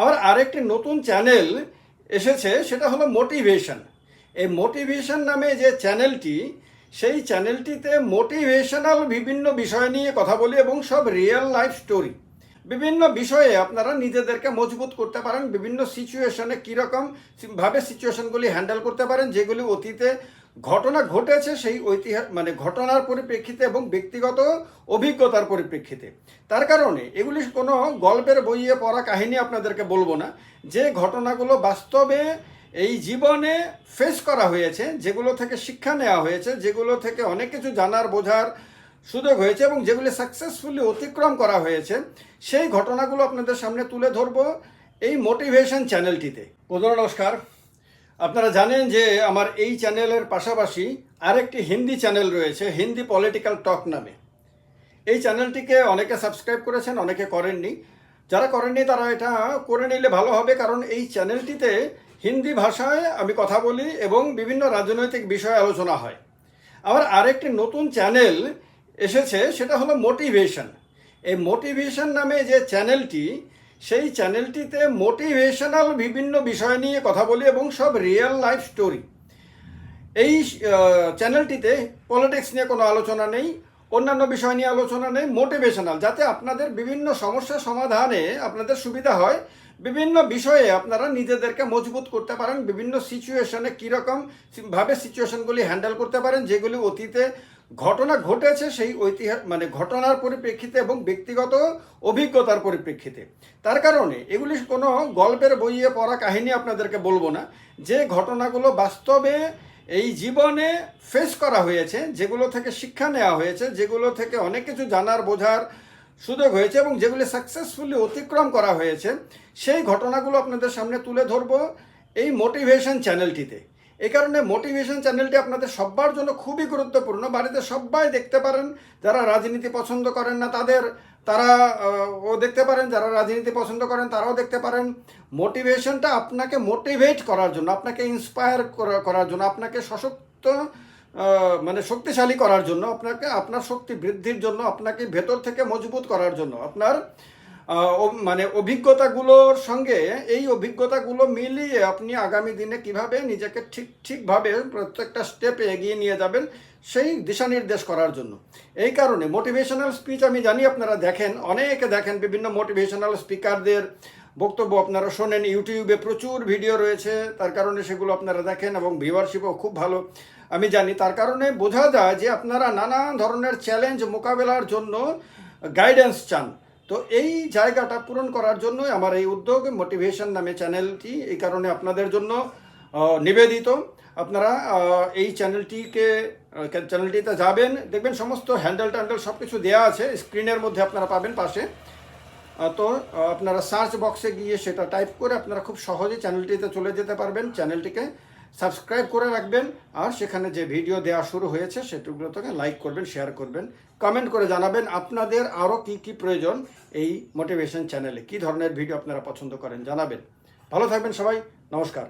আবার আরেকটি নতুন চ্যানেল এসেছে, সেটা হলো মোটিভেশন। এই মোটিভেশন নামে যে চ্যানেলটি, সেই চ্যানেলটিতে মোটিভেশনাল বিভিন্ন বিষয় নিয়ে কথা বলি এবং সব রিয়েল লাইফ স্টোরি। বিভিন্ন বিষয়ে আপনারা নিজেদেরকে মজবুত করতে পারেন, বিভিন্ন সিচুয়েশনে কীরকম ভাবে সিচুয়েশনগুলি হ্যান্ডেল করতে পারেন, যেগুলি অতীতে ঘটনা ঘটেছে সেই ঐতিহাস মানে ঘটনার পরিপ্রেক্ষিতে এবং ব্যক্তিগত অভিজ্ঞতার পরিপ্রেক্ষিতে। তার কারণে এগুলি কোনো গল্পের বইয়ে পড়া কাহিনী আপনাদেরকে বলব না। যে ঘটনাগুলো বাস্তবে এই জীবনে ফেস করা হয়েছে, যেগুলো থেকে শিক্ষা নেওয়া হয়েছে, যেগুলো থেকে অনেক কিছু জানার, বোঝার সুযোগ হয়েছে এবং যেগুলি সাকসেসফুলি অতিক্রম করা হয়েছে, সেই ঘটনাগুলো আপনাদের সামনে তুলে ধরবো এই মোটিভেশন চ্যানেলটিতে নমস্কার। আপনারা জানেন যে আমার এই চ্যানেলের পাশাপাশি আরেকটি হিন্দি চ্যানেল রয়েছে, হিন্দি পলিটিক্যাল টক নামে। এই চ্যানেলটিকে অনেকে সাবস্ক্রাইব করেছেন, অনেকে করেননি। যারা করেননি তারা এটা করে নিলে ভালো হবে, কারণ এই চ্যানেলটিতে হিন্দি ভাষায় আমি কথা বলি এবং বিভিন্ন রাজনৈতিক বিষয়ে আলোচনা হয়। আবার আরেকটি নতুন চ্যানেল এসেছে, সেটা হলো মোটিভেশন। এই মোটিভেশন নামে যে চ্যানেলটি সেই চ্যানেলটিতে মোটিভেশনাল বিভিন্ন বিষয় নিয়ে কথা বলি এবং সব রিয়েল লাইফ স্টোরি এই চ্যানেলটিতে পলিটিক্স নিয়ে কোনো আলোচনা নেই। অন্যান্য বিষয় নিয়ে আলোচনা নেই মোটিভেশনাল যাতে আপনাদের বিভিন্ন সমস্যা সমাধানে আপনাদের সুবিধা হয়। বিভিন্ন বিষয়ে আপনারা নিজেদেরকে মজবুত করতে পারেন, বিভিন্ন সিচুয়েশনে কীরকম ভাবে সিচুয়েশনগুলি হ্যান্ডেল করতে পারেন, যেগুলি অতীতে ঘটনা ঘটেছে সেই ঐতিহাস মানে ঘটনার পরিপ্রেক্ষিতে এবং ব্যক্তিগত অভিজ্ঞতার পরিপ্রেক্ষিতে। তার কারণে এগুলি কোনো গল্পের বইয়ে পড়া কাহিনী আপনাদেরকে বলব না। যে ঘটনাগুলো বাস্তবে এই জীবনে ফেস করা হয়েছে, যেগুলো থেকে শিক্ষা নেওয়া হয়েছে, যেগুলো থেকে অনেক কিছু জানার, বোঝার সুযোগ হয়েছে এবং যেগুলি সাকসেসফুলি অতিক্রম করা হয়েছে, সেই ঘটনাগুলো আপনাদের সামনে তুলে ধরবো এই মোটিভেশন চ্যানেলটিতে এই কারণে মোটিভেশন চ্যানেলটি আপনাদের সবার জন্য খুবই গুরুত্বপূর্ণ। বাড়িতে সবাই দেখতে পারেন, যারা রাজনীতি পছন্দ করেন না, তাদের তারা ও দেখতে পারেন, যারা রাজনীতি পছন্দ করেন, তারাও দেখতে পারেন, মোটিভেশনটা আপনাকে মোটিভেট করার জন্য, আপনাকে ইন্সপায়ার করার জন্য, আপনাকে সশক্ত মানে শক্তিশালী করার জন্য, আপনাকে, আপনার শক্তি বৃদ্ধির জন্য, আপনাকে ভেতর থেকে মজবুত করার জন্য, আপনার মানে অভিজ্ঞতাগুলোর সঙ্গে, এই অভিজ্ঞতাগুলো মিলিয়ে আপনি আগামী দিনে কীভাবে নিজেকে ঠিক, ঠিকভাবে প্রত্যেকটা স্টেপে এগিয়ে নিয়ে যাবেন সেই দিশা নির্দেশ করার জন্য। এই কারণে মোটিভেশনাল স্পিচ আমি জানি আপনারা দেখেন, অনেকে দেখেন বিভিন্ন মোটিভেশনাল স্পিকারদের বক্তব্য আপনারা শোনেন ইউটিউবে প্রচুর ভিডিও রয়েছে, তার কারণে সেগুলো আপনারা দেখেন এবং ভিউয়ারশিপও খুব ভালো। আমি জানি তার কারণে বোঝা যায় যে আপনারা নানা ধরনের চ্যালেঞ্জ মোকাবেলার জন্য গাইডেন্স চান। তো এই জায়গাটা পূরণ করার জন্যই আমার এই উদ্যোগ মোটিভেশন নামে চ্যানেলটি এই কারণে আপনাদের জন্য নিবেদিত। আপনারা এই চ্যানেলটিকে চ্যানেলটিতে যাবেন, দেখবেন সমস্ত হ্যান্ডেল ট্যান্ডেল সব কিছু দেওয়া আছে, স্ক্রিনের মধ্যে আপনারা পাবেন পাশে। তো আপনারা সার্চ বক্সে গিয়ে সেটা টাইপ করে আপনারা খুব সহজে চ্যানেলটিতে চলে যেতে পারবেন। চ্যানেলটিকে সাবস্ক্রাইব করে রাখবেন আর সেখানে যে ভিডিও দেওয়া শুরু হয়েছে সেগুলো থেকে লাইক করবেন, শেয়ার করবেন, কমেন্ট করে জানাবেন আপনাদের আরও কি কি প্রয়োজন এই মোটিভেশন চ্যানেলে, কি ধরনের ভিডিও আপনারা পছন্দ করেন জানাবেন। ভালো থাকবেন সবাই, নমস্কার।